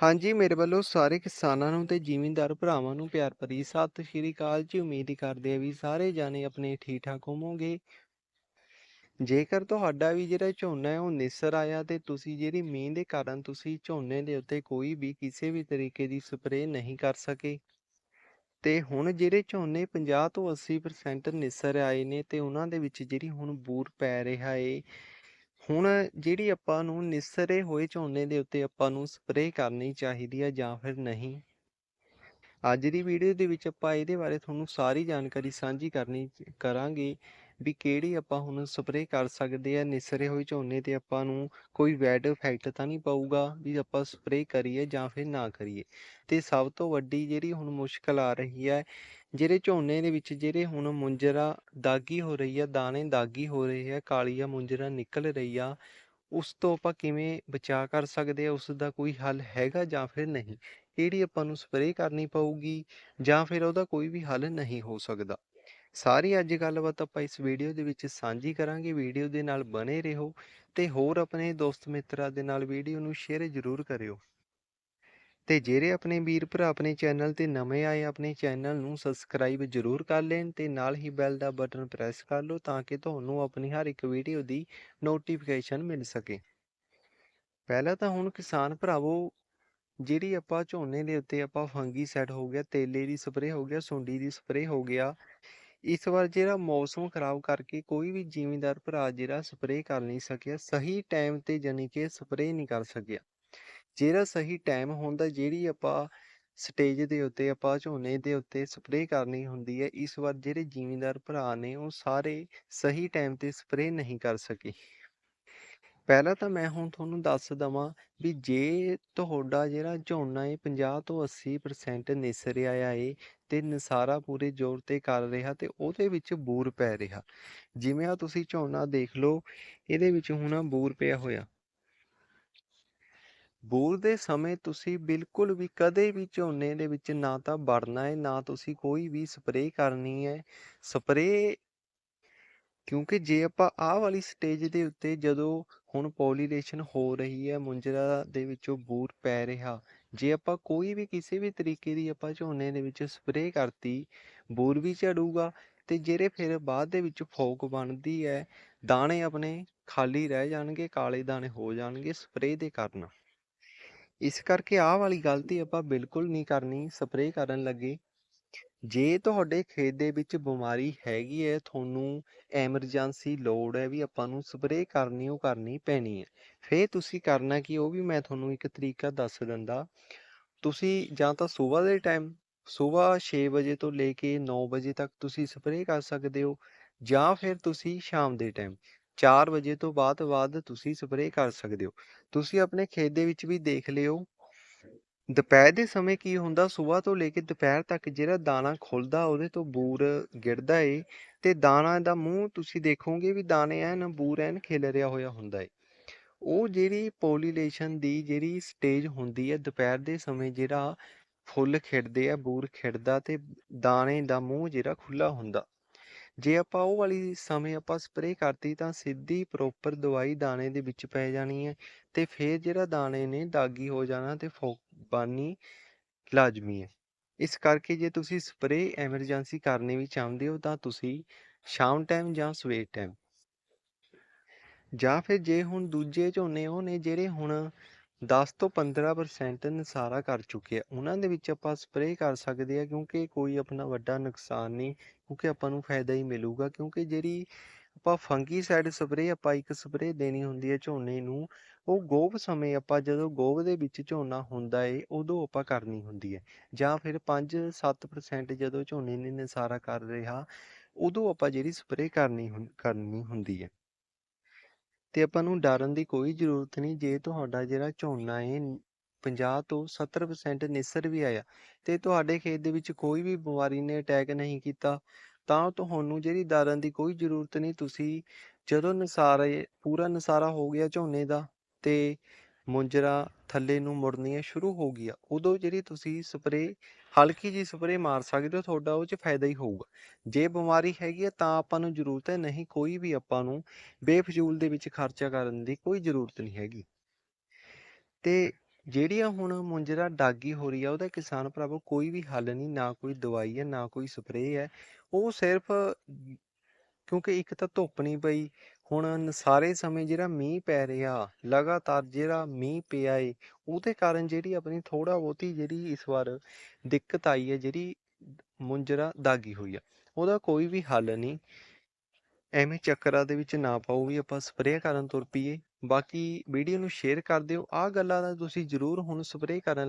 ਹਾਂਜੀ, ਮੇਰੇ ਵੱਲੋਂ ਸਾਰੇ ਕਿਸਾਨਾਂ ਨੂੰ ਤੇ ਜ਼ਿਮੀਂਦਾਰ ਭਰਾਵਾਂ ਨੂੰ ਪਿਆਰ ਭਰੀ ਸਤਿ ਸ਼੍ਰੀ ਅਕਾਲ ਜੀ। ਉਮੀਦ ਕਰਦੇ ਆ ਵੀ ਸਾਰੇ ਜਾਣੇ ਆਪਣੇ ਠੀਕ ਠਾਕ ਹੋਵੋਗੇ। ਜੇਕਰ ਤੁਹਾਡਾ ਵੀ ਜਿਹੜਾ ਝੋਨਾ ਹੈ, ਉਹ ਨਿਸਰ ਆਇਆ ਤੇ ਤੁਸੀਂ ਜਿਹੜੀ ਮੀਂਹ ਦੇ ਕਾਰਨ ਤੁਸੀਂ ਝੋਨੇ ਦੇ ਉੱਤੇ ਕੋਈ ਵੀ ਕਿਸੇ ਵੀ ਤਰੀਕੇ ਦੀ ਸਪਰੇਅ ਨਹੀਂ ਕਰ ਸਕੇ ਤੇ ਹੁਣ ਜਿਹੜੇ ਝੋਨੇ 50 ਤੋਂ 80% ਨਿਸਰ ਆਏ ਨੇ ਤੇ ਉਹਨਾਂ ਦੇ ਵਿੱਚ ਜਿਹੜੀ ਹੁਣ ਬੂਰ ਪੈ ਰਿਹਾ ਏ ਹੁਣ ਜਿਹੜੀ ਆਪਾਂ ਨੂੰ ਨਿਸਰੇ ਹੋਏ ਝੋਨੇ ਦੇ ਉੱਤੇ ਆਪਾਂ ਨੂੰ ਸਪਰੇਅ ਕਰਨੀ ਚਾਹੀਦੀ ਹੈ ਜਾਂ ਫਿਰ ਨਹੀਂ? ਅੱਜ ਦੀ ਵੀਡੀਓ ਦੇ ਵਿੱਚ ਆਪਾਂ ਇਹਦੇ ਬਾਰੇ ਤੁਹਾਨੂੰ ਸਾਰੀ ਜਾਣਕਾਰੀ ਸਾਂਝੀ ਕਰਨੀ ਕਰਾਂਗੇ। ਵੀ ਕਿਹੜੀ ਆਪਾਂ ਹੁਣ ਸਪਰੇਅ ਕਰ ਸਕਦੇ ਆ ਨਿਸਰੇ ਹੋਏ ਝੋਨੇ ਤੇ ਆਪਾਂ ਨੂੰ ਕੋਈ ਵੈਡ ਇਫੈਕਟ ਤਾਂ ਨਹੀਂ ਪਊਗਾ ਵੀ ਆਪਾਂ ਸਪਰੇਅ ਕਰੀਏ ਜਾਂ ਫਿਰ ਨਾ ਕਰੀਏ। ਤੇ ਸਭ ਤੋਂ ਵੱਡੀ ਜਿਹੜੀ ਹੁਣ ਮੁਸ਼ਕਲ ਆ ਰਹੀ ਹੈ, ਜਿਹੜੇ ਝੋਨੇ ਦੇ ਵਿੱਚ ਜਿਹੜੇ ਹੁਣ ਮੁੰਜਰਾ ਦਾਗੀ ਹੋ ਰਹੀ ਆ, ਦਾਣੇ ਦਾਗੀ ਹੋ ਰਹੇ ਆ, ਕਾਲੀਆ ਮੁੰਜਰਾ ਨਿਕਲ ਰਹੀ ਆ, ਉਸ ਤੋਂ ਆਪਾਂ ਕਿਵੇਂ ਬਚਾ ਕਰ ਸਕਦੇ ਆ? ਉਸ ਦਾ ਕੋਈ ਹੱਲ ਹੈਗਾ ਜਾਂ ਫਿਰ ਨਹੀਂ? ਕਿਹੜੀ ਆਪਾਂ ਨੂੰ ਸਪਰੇਅ ਕਰਨੀ ਪਊਗੀ ਜਾਂ ਫਿਰ ਉਹਦਾ ਕੋਈ ਵੀ ਹੱਲ ਨਹੀਂ ਹੋ ਸਕਦਾ? ਸਾਰੀ ਅੱਜ ਗੱਲਬਾਤ ਆਪਾਂ ਇਸ ਵੀਡੀਓ ਦੇ ਵਿੱਚ ਸਾਂਝੀ ਕਰਾਂਗੇ, ਵੀਡੀਓ ਦੇ ਨਾਲ ਬਣੇ ਰਹੋ ਤੇ ਹੋਰ ਆਪਣੇ ਦੋਸਤ ਮਿੱਤਰਾਂ ਦੇ ਨਾਲ ਵੀਡੀਓ ਨੂੰ ਸ਼ੇਅਰ ਜ਼ਰੂਰ ਕਰਿਓ। ਤੇ ਜਿਹੜੇ ਆਪਣੇ ਵੀਰ ਭਰਾ ਆਪਣੇ ਚੈਨਲ ਤੇ ਨਵੇਂ ਆਏ ਆਪਣੇ ਚੈਨਲ ਨੂੰ ਸਬਸਕ੍ਰਾਈਬ ਜ਼ਰੂਰ ਕਰ ਲੈਣ ਤੇ ਨਾਲ ਹੀ ਬੈਲ ਦਾ ਬਟਨ ਪ੍ਰੈਸ ਕਰ ਲਓ ਤਾਂ ਕਿ ਤੁਹਾਨੂੰ ਆਪਣੀ ਹਰ ਇੱਕ ਵੀਡੀਓ ਦੀ ਨੋਟੀਫਿਕੇਸ਼ਨ ਮਿਲ ਸਕੇ। ਪਹਿਲਾਂ ਤਾਂ ਹੁਣ ਕਿਸਾਨ ਭਰਾਵੋ, ਜਿਹੜੀ ਆਪਾਂ ਝੋਨੇ ਦੇ ਉੱਤੇ ਆਪਾਂ ਫੰਗੀ ਸੈਟ ਹੋ ਗਿਆ, ਤੇਲੇ ਦੀ ਸਪਰੇਅ ਹੋ ਗਿਆ, ਸੁੰਡੀ ਦੀ ਸਪਰੇਅ ਹੋ ਗਿਆ ਇਸ ਵਾਰ ਜਿਹੜਾ ਮੌਸਮ ਖਰਾਬ ਕਰਕੇ ਕੋਈ ਵੀ ਜ਼ਿਮੀਂਦਾਰ ਭਰਾ ਜਿਹੜਾ ਸਪਰੇਅ ਕਰ ਨਹੀਂ ਸਕਿਆ, ਸਹੀ ਟਾਈਮ ਤੇ ਜਾਣੀ ਕਿ ਸਪਰੇਅ ਨਹੀਂ ਕਰ ਸਕਿਆ। ਜਿਹੜਾ ਸਹੀ ਟਾਈਮ ਹੁੰਦਾ, ਜਿਹੜੀ ਆਪਾਂ ਸਟੇਜ ਦੇ ਉੱਤੇ, ਆਪਾਂ ਝੋਨੇ ਦੇ ਉੱਤੇ ਸਪਰੇਅ ਕਰਨੀ ਹੁੰਦੀ ਹੈ, ਇਸ ਵਾਰ ਜਿਹੜੇ ਜ਼ਿਮੀਂਦਾਰ ਭਰਾ ਨੇ ਉਹ ਸਾਰੇ ਸਹੀ ਟਾਈਮ ਤੇ ਸਪਰੇਅ ਨਹੀਂ ਕਰ ਸਕੇ। ਪਹਿਲਾਂ ਤਾਂ ਮੈਂ ਹੁਣ ਤੁਹਾਨੂੰ ਦੱਸ ਦਵਾਂ ਵੀ ਜੇ ਤੁਹਾਡਾ ਜਿਹੜਾ ਝੋਨਾ ਹੈ 50 ਤੋਂ 80% ਨਿਸਰਿਆ ਆਇਆ ਏ ਤੇ ਨਸਾਰਾ ਪੂਰੇ ਜ਼ੋਰ ਤੇ ਕਰ ਰਿਹਾ ਤੇ ਉਹਦੇ ਵਿੱਚ ਬੂਰ ਪੈ ਰਿਹਾ। ਜਿਵੇਂ ਆ ਤੁਸੀਂ ਝੋਨਾ ਦੇਖ ਲਓ, ਇਹਦੇ ਵਿੱਚ ਹੁਣ ਬੂਰ ਪਿਆ ਹੋਇਆ। ਬੂਰ ਦੇ ਸਮੇਂ ਤੁਸੀਂ ਬਿਲਕੁਲ ਵੀ ਕਦੇ ਵੀ ਝੋਨੇ ਦੇ ਵਿੱਚ ਨਾ ਤਾਂ ਵੜਨਾ ਹੈ ਨਾ ਤੁਸੀਂ ਕੋਈ ਵੀ ਸਪਰੇਅ ਕਰਨੀ ਹੈ ਸਪਰੇਅ ਕਿਉਂਕਿ ਜੇ ਆਪਾਂ ਆਹ ਵਾਲੀ ਸਟੇਜ ਦੇ ਉੱਤੇ ਜਦੋਂ ਹੁਣ ਪੋਲੀਨੇਸ਼ਨ ਹੋ ਰਹੀ ਹੈ, ਮੁੰਜਰਾ ਦੇ ਵਿੱਚੋਂ ਬੂਰ ਪੈ ਰਿਹਾ, ਜੇ ਆਪਾਂ ਕੋਈ ਵੀ ਕਿਸੇ ਵੀ ਤਰੀਕੇ ਦੀ ਆਪਾਂ ਝੋਨੇ ਦੇ ਵਿੱਚ ਸਪਰੇਅ ਕਰਤੀ, ਬੂਰ ਵੀ ਝੜੂਗਾ ਤੇ ਜਿਹੜੇ ਫਿਰ ਬਾਅਦ ਦੇ ਵਿੱਚ ਫੋਕ ਬਣਦੀ ਹੈ, ਦਾਣੇ ਆਪਣੇ ਖਾਲੀ ਰਹਿ ਜਾਣਗੇ, ਕਾਲੇ ਦਾਣੇ ਹੋ ਜਾਣਗੇ ਸਪਰੇਅ ਦੇ ਕਾਰਨ। ਇਸ ਕਰਕੇ ਆਹ ਵਾਲੀ ਗਲਤੀ ਆਪਾਂ ਬਿਲਕੁਲ ਨਹੀਂ ਕਰਨੀ, ਸਪਰੇਅ ਕਰਨ ਲੱਗੇ। ਜੇ ਤੁਹਾਡੇ ਖੇਤ ਦੇ ਵਿੱਚ ਬਿਮਾਰੀ ਹੈਗੀ ਹੈ, ਤੁਹਾਨੂੰ ਐਮਰਜੈਂਸੀ ਲੋੜ ਹੈ ਵੀ ਆਪਾਂ ਨੂੰ ਸਪਰੇਅ ਕਰਨੀ, ਉਹ ਕਰਨੀ ਪੈਣੀ ਹੈ। ਫੇਰ ਤੁਸੀਂ ਕਰਨਾ ਕੀ, ਉਹ ਵੀ ਮੈਂ ਤੁਹਾਨੂੰ ਇੱਕ ਤਰੀਕਾ ਦੱਸ ਦਿੰਦਾ। ਤੁਸੀਂ ਜਾਂ ਤਾਂ ਸਵੇਰ ਦੇ ਟਾਈਮ ਸਵੇਰ 6 ਵਜੇ ਤੋਂ ਲੈ ਕੇ 9 ਵਜੇ ਤੱਕ ਤੁਸੀਂ ਸਪਰੇਅ ਕਰ ਸਕਦੇ ਹੋ, ਜਾਂ ਫਿਰ ਤੁਸੀਂ ਸ਼ਾਮ ਦੇ ਟਾਈਮ 4 ਵਜੇ ਤੋਂ ਬਾਅਦ ਬਾਅਦ ਤੁਸੀਂ ਸਪਰੇਅ ਕਰ ਸਕਦੇ ਹੋ। ਤੁਸੀਂ ਆਪਣੇ ਖੇਤ ਦੇ ਵਿੱਚ ਵੀ ਦੇਖ ਲਿਓ ਦੁਪਹਿਰ ਦੇ ਸਮੇਂ ਕੀ ਹੁੰਦਾ? ਸਵੇਰ ਤੋਂ ਲੈ ਕੇ ਦੁਪਹਿਰ ਤੱਕ ਜਿਹੜਾ ਦਾਣਾ ਖੁੱਲਦਾ, ਉਹਦੇ ਤੋਂ ਬੂਰ ਗਿਰਦਾ ਏ ਤੇ ਦਾਣਾ ਦਾ ਮੂੰਹ ਤੁਸੀਂ ਦੇਖੋਗੇ ਵੀ ਦਾਣੇ ਐਨ ਬੂਰ ਐਨ ਖਿਲਰਿਆ ਹੋਇਆ ਹੁੰਦਾ ਏ। ਉਹ ਜਿਹੜੀ ਪੋਲੀਨੇਸ਼ਨ ਦੀ ਜਿਹੜੀ ਸਟੇਜ ਹੁੰਦੀ ਹੈ ਦੁਪਹਿਰ ਦੇ ਸਮੇਂ ਜਿਹੜਾ ਫੁੱਲ ਖਿੜਦੇ ਆ, ਬੂਰ ਖਿੜਦਾ ਤੇ ਦਾਣੇ ਦਾ ਮੂੰਹ ਜਿਹੜਾ ਖੁੱਲਾ ਹੁੰਦਾ। ਜੇ ਆਪਾਂ ਉਹ ਵਾਲੀ ਸਮੇਂ ਆਪਾਂ ਸਪਰੇਅ ਕਰਤੀ ਤਾਂ ਸਿੱਧੀ ਪ੍ਰੋਪਰ ਦਵਾਈ ਦਾਣੇ ਦੇ ਵਿੱਚ ਪੈ ਜਾਣੀ ਹੈ ਤੇ ਫਿਰ ਜਿਹੜਾ ਦਾਣੇ ਨੇ ਦਾਗੀ ਹੋ ਜਾਣਾ ਤੇ ਬਾਨੀ ਲਾਜ਼ਮੀ ਹੈ। ਇਸ ਕਰਕੇ ਜੇ ਤੁਸੀਂ ਸਪਰੇਅ ਐਮਰਜੈਂਸੀ ਕਰਨੀ ਵੀ ਚਾਹੁੰਦੇ ਹੋ ਤਾਂ ਤੁਸੀਂ ਸ਼ਾਮ ਟਾਈਮ ਜਾਂ ਸਵੇਰ ਟਾਈਮ ਜਾਂ ਫਿਰ ਜੇ ਹੁਣ ਦੂਜੇ ਝੋਨੇ ਉਹ ਨੇ ਜਿਹੜੇ ਹੁਣ 10 ਤੋਂ 15% ਨਸਾਰਾ ਕਰ ਚੁੱਕੇ ਆ। ਉਹਨਾਂ ਦੇ ਵਿੱਚ ਆਪਾਂ ਸਪਰੇਅ ਕਰ ਸਕਦੇ ਆ ਕਿਉਂਕਿ ਕੋਈ ਆਪਣਾ ਵੱਡਾ ਨੁਕਸਾਨ ਨਹੀਂ, ਕਿਉਂਕਿ ਆਪਾਂ ਨੂੰ ਫਾਇਦਾ ਹੀ ਮਿਲੂਗਾ। ਕਿਉਂਕਿ ਜਿਹੜੀ ਆਪਾਂ ਫੰਗੀਸਾਈਡ ਸਪਰੇਅ ਆਪਾਂ ਇੱਕ ਸਪਰੇਅ ਦੇਣੀ ਹੁੰਦੀ ਹੈ ਝੋਨੇ ਨੂੰ, ਉਹ ਗੋਭ ਸਮੇਂ ਆਪਾਂ ਜਦੋਂ ਗੋਭ ਦੇ ਵਿੱਚ ਝੋਨਾ ਹੁੰਦਾ ਏ, ਉਦੋਂ ਆਪਾਂ ਕਰਨੀ ਹੁੰਦੀ ਹੈ। ਜਾਂ ਫਿਰ 5-7% ਜਦੋਂ ਝੋਨੇ ਨੇ ਨਸਾਰਾ ਕਰ ਰਿਹਾ, ਉਦੋਂ ਆਪਾਂ ਜਿਹੜੀ ਸਪਰੇਅ ਕਰਨੀ ਹੁੰ- ਕਰਨੀ ਹੁੰਦੀ ਹੈ। ਤੇ ਆਪਾਂ ਨੂੰ ਡਰਨ ਦੀ ਕੋਈ ਜ਼ਰੂਰਤ ਨਹੀਂ, ਜੇ ਤੁਹਾਡਾ ਜਿਹੜਾ ਝੋਨਾ ਹੈ 50 ਤੋਂ 70% ਨਿਸਰ ਵੀ ਆਇਆ ਤੇ ਤੁਹਾਡੇ ਖੇਤ ਦੇ ਵਿੱਚ ਕੋਈ ਵੀ ਬਿਮਾਰੀ ਨੇ ਅਟੈਕ ਨਹੀਂ ਕੀਤਾ, ਤਾਂ ਤੁਹਾਨੂੰ ਜਿਹੜੀ ਡਰਨ ਦੀ ਕੋਈ ਜ਼ਰੂਰਤ ਨਹੀਂ, ਤੁਸੀਂ ਜਦੋਂ ਨਸਾਰਾ, ਪੂਰਾ ਨਸਾਰਾ ਹੋ ਗਿਆ ਝੋਨੇ ਦਾ ਤੇ ਮੁੰਜਰਾ ਥੱਲੇ ਨੂੰ ਮੁੜਨੀਆਂ ਸ਼ੁਰੂ ਹੋ ਗਈਆਂ। ਉਦੋਂ ਜਿਹੜੀ ਤੁਸੀਂ ਸਪਰੇ ਹਲਕੀ ਜੀ ਸਪਰੇਅ ਮਾਰ ਸਕਦੇ ਹੋ, ਤੁਹਾਡਾ ਉਹ 'ਚ ਫਾਇਦਾ ਹੀ ਹੋਊਗਾ। ਜੇ ਬਿਮਾਰੀ ਹੈਗੀ ਹੈ ਤਾਂ ਆਪਾਂ ਨੂੰ ਜ਼ਰੂਰਤ ਹੈ, ਨਹੀਂ ਕੋਈ ਵੀ ਆਪਾਂ ਨੂੰ ਬੇਫਜ਼ੂਲ ਦੇ ਵਿੱਚ ਖਰਚਾ ਕਰਨ ਦੀ ਕੋਈ ਜ਼ਰੂਰਤ ਨਹੀਂ ਹੈਗੀ। ਤੇ ਜਿਹੜੀਆਂ ਹੁਣ ਮੁੰਜਰਾ ਡਾਗੀ ਹੋ ਰਹੀ ਆ, ਉਹਦਾ ਕਿਸਾਨ ਭਰਾਵੋ ਕੋਈ ਵੀ ਹੱਲ ਨਹੀਂ, ਨਾ ਕੋਈ ਦਵਾਈ ਹੈ, ਨਾ ਕੋਈ ਸਪਰੇਅ ਹੈ। ਉਹ ਸਿਰਫ, ਕਿਉਂਕਿ ਇੱਕ ਤਾਂ ਧੁੱਪ ਨਹੀਂ ਪਈ ਹੁਣ ਸਾਰੇ ਸਮੇਂ ਜਿਹੜਾ ਮੀਂਹ ਪੈ ਰਿਹਾ, ਲਗਾਤਾਰ ਜਿਹੜਾ ਮੀਂਹ ਪਿਆ ਏ, ਉਹਦੇ ਕਾਰਨ ਜਿਹੜੀ ਆਪਣੀ ਥੋੜਾ ਬਹੁਤੀ ਜਿਹੜੀ ਇਸ ਵਾਰ ਦਿੱਕਤ ਆਈ ਹੈ, ਜਿਹੜੀ ਮੁੰਜਰਾ ਦਾਗੀ ਹੋਈ ਆ, ਉਹਦਾ ਕੋਈ ਵੀ ਹੱਲ ਨਹੀਂ। ਐਵੇਂ ਚੱਕਰਾਂ ਦੇ ਵਿੱਚ ਨਾ ਪਾਓ ਵੀ ਆਪਾਂ ਸਪਰੇਅ ਕਰਨ ਤੁਰ ਪਈਏ। ਬਾਕੀ ਵੀਡੀਓ ਨੂੰ ਸ਼ੇਅਰ ਕਰ ਦਿਓ। ਆਹ ਗੱਲਾਂ ਦਾ ਤੁਸੀਂ ਜ਼ਰੂਰ ਹੁਣ ਸਪਰੇਅ ਕਰਨ ਲੱਗੇ